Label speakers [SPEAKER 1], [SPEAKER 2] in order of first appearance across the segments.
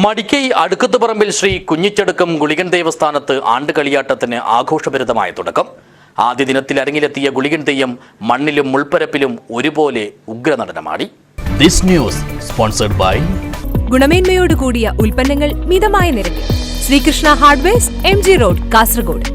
[SPEAKER 1] മടിക്കൈ അടുക്കത്തുപറമ്പിൽ ശ്രീ കുഞ്ഞിച്ചടുക്കം ഗുളികൻ ദേവസ്ഥാനത്ത് ആണ്ടുകളിയാട്ടത്തിന് ആഘോഷഭരിതമായ തുടക്കം. ആദ്യ ദിനത്തിൽ അരങ്ങിലെത്തിയ ഗുളികൻ തെയ്യം മണ്ണിലും മുൾപ്പരപ്പിലും ഒരുപോലെ ഉഗ്രനടനമാടി. ദിസ് ന്യൂസ് സ്പോൺസർഡ് ബൈ
[SPEAKER 2] ഗുണമേന്മയോട് കൂടിയ ഉൽപ്പന്നങ്ങൾ മിതമായ നിരക്കിൽ. Sreekrishna hardware M G road Kasaragod.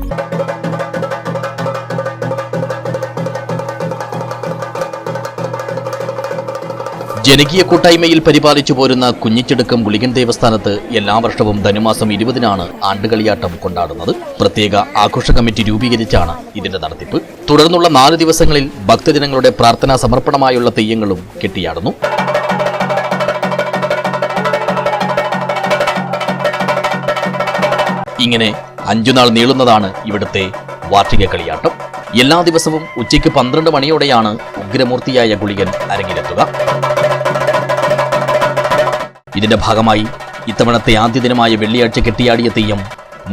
[SPEAKER 1] ജനകീയ കൂട്ടായ്മയിൽ പരിപാലിച്ചു പോരുന്ന കുഞ്ഞിച്ചെടുക്കം ഗുളികൻ ദേവസ്ഥാനത്ത് എല്ലാ വർഷവും ധനുമാസം ഇരുപതിനാണ് ആണ്ടുകളിയാട്ടം കൊണ്ടാടുന്നത്. പ്രത്യേക ആഘോഷ കമ്മിറ്റി രൂപീകരിച്ചാണ് ഇതിന്റെ നടത്തിപ്പ്. തുടർന്നുള്ള നാല് ദിവസങ്ങളിൽ ഭക്തജനങ്ങളുടെ പ്രാർത്ഥനാ സമർപ്പണമായുള്ള തെയ്യങ്ങളും കെട്ടിയാടുന്നു. ഇങ്ങനെ അഞ്ചുനാൾ നീളുന്നതാണ് ഇവിടുത്തെ വാർഷിക കളിയാട്ടം. എല്ലാ ദിവസവും ഉച്ചയ്ക്ക് പന്ത്രണ്ട് മണിയോടെയാണ് ഉഗ്രമൂർത്തിയായ ഗുളികൻ അരങ്ങിലെത്തുക. ഇതിന്റെ ഭാഗമായി ഇത്തവണത്തെ ആദ്യ ദിനമായ വെള്ളിയാഴ്ച കെട്ടിയാടിയ തെയ്യം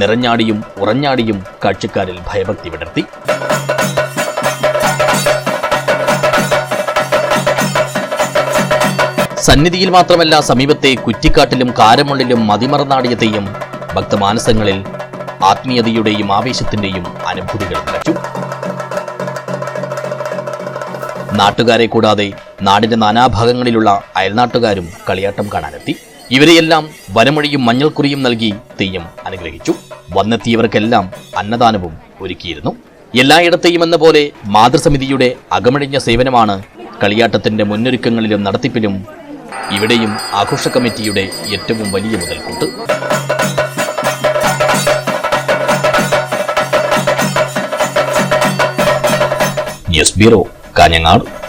[SPEAKER 1] നിറഞ്ഞാടിയും ഉറഞ്ഞാടിയും കാഴ്ചക്കാരിൽ ഭയഭക്തി വിടർത്തി. സന്നിധിയിൽ മാത്രമല്ല സമീപത്തെ കുറ്റിക്കാട്ടിലും കാരമുള്ളിലും മതിമറന്നാടിയ തെയ്യം ഭക്തമാനസങ്ങളിൽ ആത്മീയതയുടെയും ആവേശത്തിന്റെയും അനുഭൂതികൾ നിറച്ചു. നാട്ടുകാരെ കൂടാതെ നാടിന്റെ നാനാഭാഗങ്ങളിലുള്ള അയൽനാട്ടുകാരും കളിയാട്ടം കാണാനെത്തി. ഇവരെയെല്ലാം വനമൊഴിയും മഞ്ഞൾക്കുറിയും നൽകി തെയ്യം അനുഗ്രഹിച്ചു. വന്നെത്തിയവർക്കെല്ലാം അന്നദാനവും ഒരുക്കിയിരുന്നു. എല്ലായിടത്തെയും എന്ന പോലെ മാതൃസമിതിയുടെ അകമഴിഞ്ഞ സേവനമാണ് കളിയാട്ടത്തിന്റെ മുന്നൊരുക്കങ്ങളിലും നടത്തിപ്പിലും ഇവിടെയും ആഘോഷ കമ്മിറ്റിയുടെ ഏറ്റവും വലിയ മുതൽക്കൂട്ട്. News bureau Kanhangad.